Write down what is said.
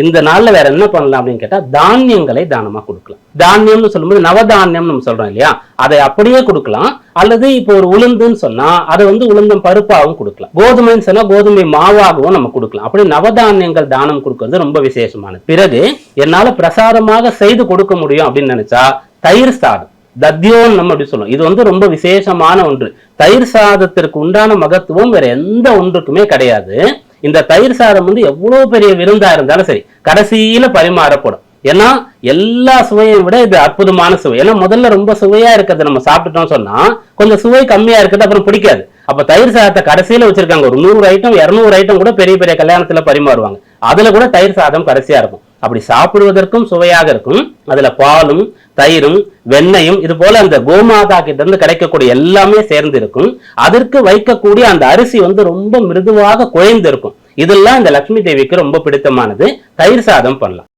இந்த நாள்ல வேற என்ன பண்ணலாம் அப்படின்னு கேட்டா தானியங்களை தானமா கொடுக்கலாம். தானியம்னு சொல்லும்போது நவதானியம் நம்ம சொல்றோம் இல்லையா? அதை அப்படியே கொடுக்கலாம். அல்லது இப்போ ஒரு உளுந்துன்னு சொன்னா அதை வந்து உளுந்தம் பருப்பாகவும் கொடுக்கலாம். கோதுமைன்னு சொன்னா கோதுமை மாவாகவும் நம்ம கொடுக்கலாம். அப்படி நவதானியங்கள் தானம் கொடுக்கறது ரொம்ப விசேஷமானது. பிறகு என்னால பிரசாதமாக செய்து கொடுக்க முடியும் அப்படின்னு நினைச்சா தயிர் சாதம். தத்தியோன்னு நம்ம அப்படி சொல்லுவோம். இது வந்து ரொம்ப விசேஷமான ஒன்று. தயிர் சாதத்திற்கு உண்டான மகத்துவம் வேற எந்த ஒன்றுக்குமே கிடையாது. இந்த தயிர் சாதம் வந்து எவ்வளவு பெரிய விருந்தா இருந்தாலும் சரி கடைசியில பரிமாறப்படும். ஏன்னா எல்லா சுவையை விட இது அற்புதமான சுவை. ஏன்னா முதல்ல ரொம்ப சுவையா இருக்கிறத நம்ம சாப்பிட்டுட்டோம் சொன்னா கொஞ்சம் சுவை கம்மியா இருக்கிறது அப்புறம் பிடிக்காது. அப்ப தயிர் சாதத்தை கடைசியில வச்சிருக்காங்க. ஒரு நூறு ஐட்டம் இருநூறு ஐட்டம் கூட பெரிய பெரிய கல்யாணத்துல பரிமாறுவாங்க. அதுல கூட தயிர் சாதம் கடைசியா இருக்கும். அப்படி சாப்பிடுவதற்கும் சுவையாக இருக்கும். அதுல பாலும் தயிரும் வெண்ணையும் இது போல அந்த கோமாதா கிட்ட இருந்து கிடைக்கக்கூடிய எல்லாமே சேர்ந்து இருக்கும். அதற்கு வைக்கக்கூடிய அந்த அரிசி வந்து ரொம்ப மிருதுவாக குழைந்து இருக்கும் இதெல்லாம் இந்த லட்சுமி தேவிக்கு ரொம்ப பிடித்தமானது. தயிர் சாதம் பண்ணலாம்.